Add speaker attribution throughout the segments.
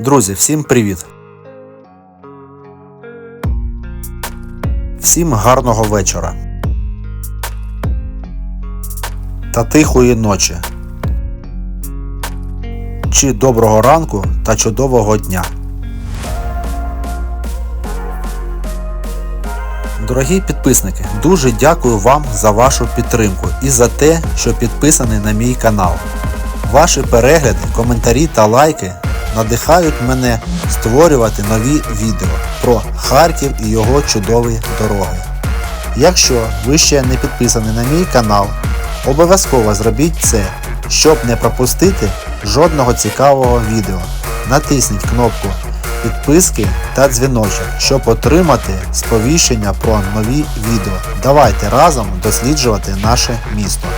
Speaker 1: Друзі, всім привіт! Всім гарного вечора та тихої ночі. Чи доброго ранку та чудового дня. Дорогі підписники, дуже дякую вам за вашу підтримку і за те, що підписані на мій канал. Ваші перегляди, коментарі та лайки надихають мене створювати нові відео про Харків і його чудові дороги. Якщо ви ще не підписані на мій канал, обов'язково зробіть це, щоб не пропустити жодного цікавого відео. Натисніть кнопку підписки та дзвіночок, щоб отримати сповіщення про нові відео. Давайте разом досліджувати наше місто.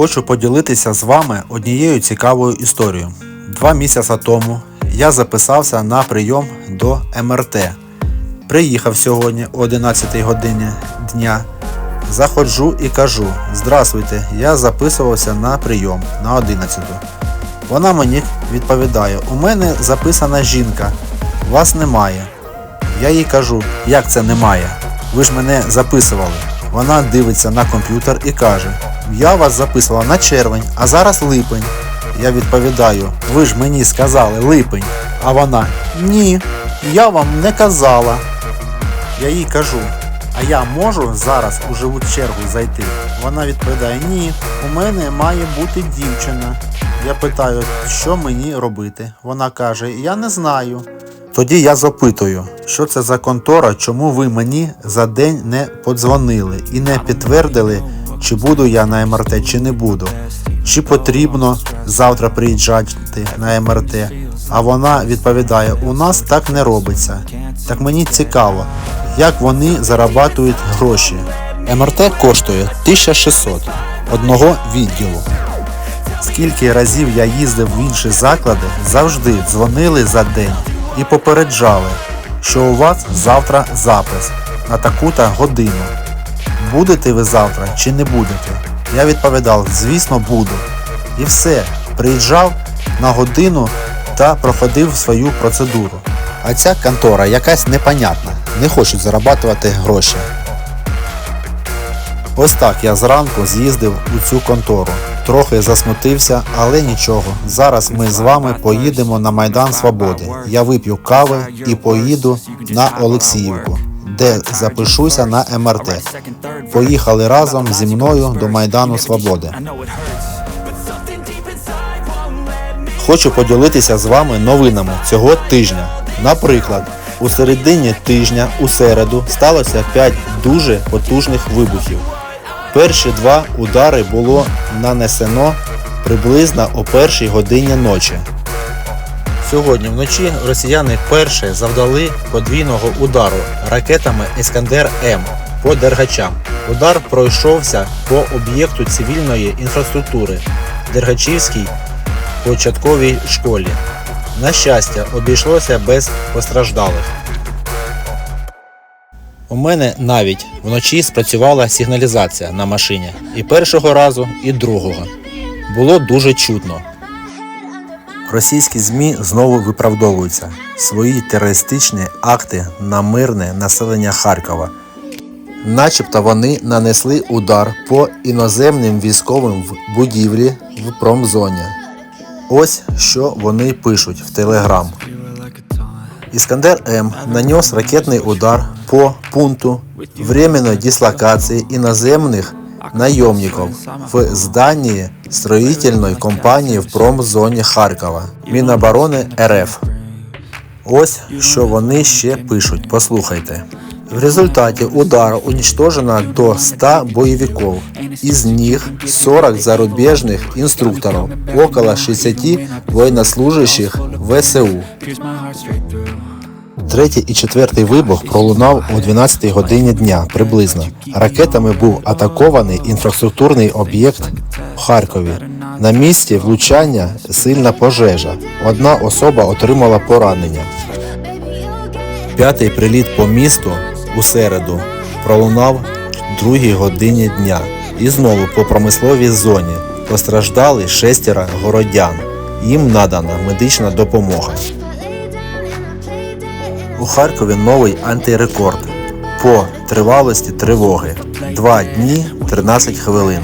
Speaker 1: Хочу поділитися з вами однією цікавою історією. Два місяці тому я записався на прийом до МРТ. Приїхав сьогодні о 11 годині дня. Заходжу і кажу: Здравствуйте, я записувався на прийом на 11. Вона мені відповідає: У мене записана жінка, вас немає. Я їй кажу, як це немає? Ви ж мене записували. Вона дивиться на комп'ютер і каже: Я вас записувала на червень, а зараз липень. Я відповідаю, ви ж мені сказали липень. А вона ні, я вам не казала. Я їй кажу, а я можу зараз у живу чергу зайти? Вона відповідає, ні, у мене має бути дівчина. Я питаю, що мені робити? Вона каже, я не знаю. Тоді я запитую, що це за контора, чому ви мені за день не подзвонили і не підтвердили, чи буду я на МРТ, чи не буду. Чи потрібно завтра приїжджати на МРТ? А вона відповідає: у нас так не робиться. Так мені цікаво, як вони зарабатують гроші. МРТ коштує 1600 одного відділу. Скільки разів я їздив в інші заклади, завжди дзвонили за день і попереджали, що у вас завтра запис на таку-то годину. Будете ви завтра чи не будете? Я відповідав, звісно, буду. І все, приїжджав на годину та проходив свою процедуру. А ця контора якась непонятна, не хочуть зарабатувати гроші. Ось так я зранку з'їздив у цю контору. Трохи засмутився, але нічого. Зараз ми з вами поїдемо на Майдан Свободи. Я вип'ю кави і поїду на Олексіївку, де запишуся на МРТ. Поїхали разом зі мною до Майдану Свободи. Хочу поділитися з вами новинами цього тижня. Наприклад, у середині тижня у середу сталося 5 дуже потужних вибухів. Перші два удари було нанесено приблизно о першій годині ночі. Сьогодні вночі росіяни перше завдали подвійного удару ракетами Іскандер М по Дергачам. Удар пройшовся по об'єкту цивільної інфраструктури Дергачівській початковій школі. На щастя, обійшлося без постраждалих. У мене навіть вночі спрацювала сигналізація на машині і першого разу, і другого. Було дуже чутно. Російські ЗМІ знову виправдовуються свої терористичні акти на мирне населення Харкова. Начебто вони нанесли удар по іноземним військовим в будівлі в промзоні. Ось що вони пишуть в Телеграм. Іскандер М нанес ракетний удар по пункту временной дислокации иноземных наемников в здании строительной компанії в промзоні Харкова Міноборони РФ. Ось що вони ще пишуть. Послухайте. В результате удара уничтожено до 100 боевиков, из них 40 зарубежных инструкторов, около 60 военнослужащих ВСУ. Третій і четвертий вибух пролунав о 12 годині дня приблизно. Ракетами був атакований інфраструктурний об'єкт в Харкові. На місці влучання сильна пожежа. Одна особа отримала поранення. П'ятий приліт по місту у середу пролунав в другій годині дня. І знову по промисловій зоні постраждали шестеро городян. їм надана медична допомога. У Харкові новий антирекорд по тривалості тривоги 2 дні 13 хвилин.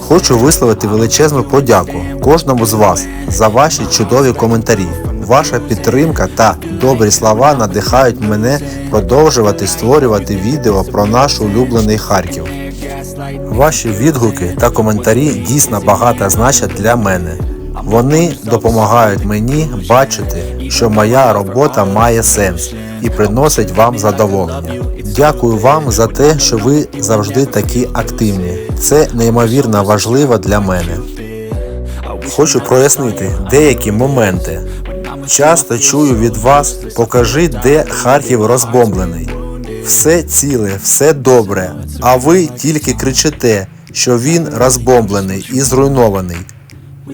Speaker 1: Хочу висловити величезну подяку кожному з вас за ваші чудові коментарі. Ваша підтримка та добрі слова надихають мене продовжувати створювати відео про наш улюблений Харків. Ваші відгуки та коментарі дійсно багато значать для мене. Вони допомагають мені бачити, що моя робота має сенс і приносить вам задоволення. Дякую вам за те, що ви завжди такі активні. Це неймовірно важливо для мене. Хочу прояснити деякі моменти. Часто чую від вас, покажи, де Харків розбомблений. Все ціле, все добре, а ви тільки кричите, що він розбомблений і зруйнований.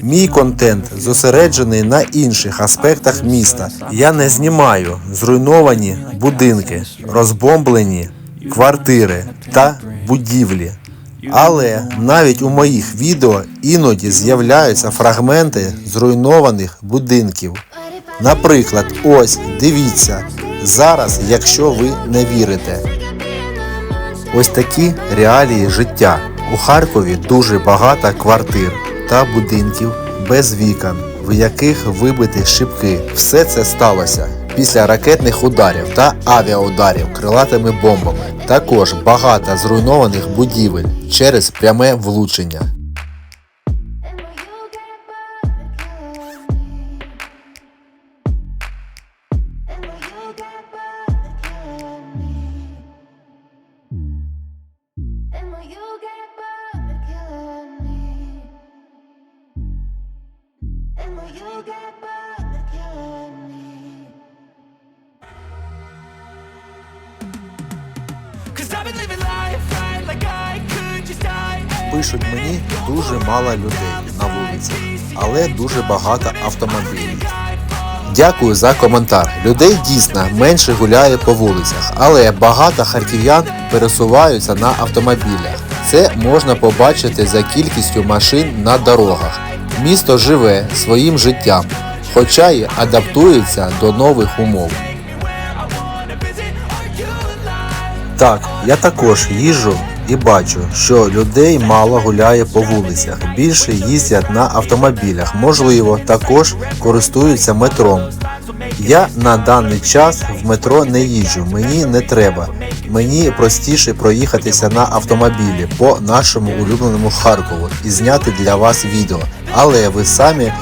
Speaker 1: Мій контент зосереджений на інших аспектах міста. Я не знімаю зруйновані будинки, розбомблені квартири та будівлі. Але навіть у моїх відео іноді з'являються фрагменти зруйнованих будинків. Наприклад, ось дивіться зараз, якщо ви не вірите. Ось такі реалії життя. У Харкові дуже багато квартир та будинків без вікон, в яких вибиті шибки. Все це сталося після ракетних ударів та авіаударів крилатими бомбами. Також багато зруйнованих будівель через пряме влучення. Пишуть мені дуже мало людей на вулицях, але дуже багато автомобілів. Дякую за коментар. Людей дійсно менше гуляє по вулицях, але багато харків'ян пересуваються на автомобілях. Це можна побачити за кількістю машин на дорогах. Місто живе своїм життям, хоча й адаптується до нових умов. Так, я також їжджу і бачу, що людей мало гуляє по вулицях, більше їздять на автомобілях, можливо, також користуються метром. Я на даний час в метро не їжджу, мені не треба. Мені простіше проїхатися на автомобілі по нашому улюбленому Харкову і зняти для вас відео. Але ви самі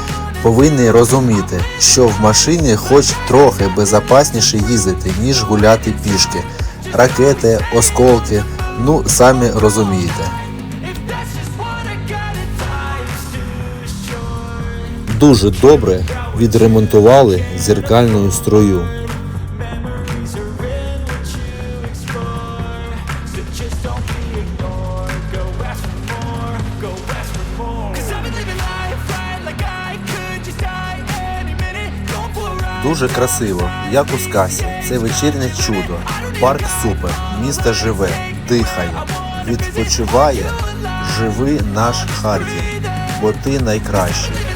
Speaker 1: повинні розуміти, що в машині хоч трохи безпечніше їздити, ніж гуляти пішки. Ракети, осколки, ну самі розумієте. Дуже добре відремонтували зеркальну струю. Дуже красиво, як у сказці. Це вечірнє чудо. Парк супер, місто живе, дихає, відпочиває. Живи наш Харків, бо ти найкращий.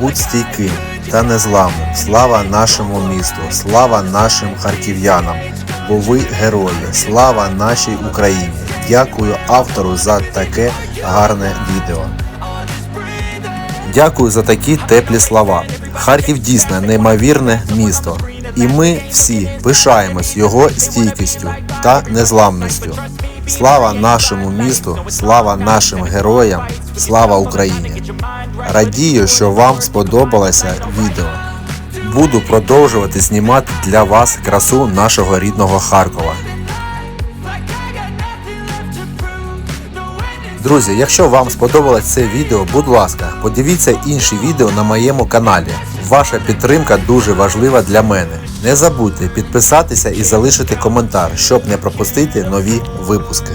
Speaker 1: Будь стійким та незламним. Слава нашому місту, слава нашим харків'янам, бо ви герої. Слава нашій Україні. Дякую автору за таке гарне відео. Дякую за такі теплі слова. Харків дійсно неймовірне місто, і ми всі пишаємось його стійкістю та незламністю. Слава нашому місту, слава нашим героям, слава Україні! Радію, що вам сподобалося відео. Буду продовжувати знімати для вас красу нашого рідного Харкова. Друзі, якщо вам сподобалось це відео, будь ласка, подивіться інші відео на моєму каналі. Ваша підтримка дуже важлива для мене. Не забудьте підписатися і залишити коментар, щоб не пропустити нові випуски.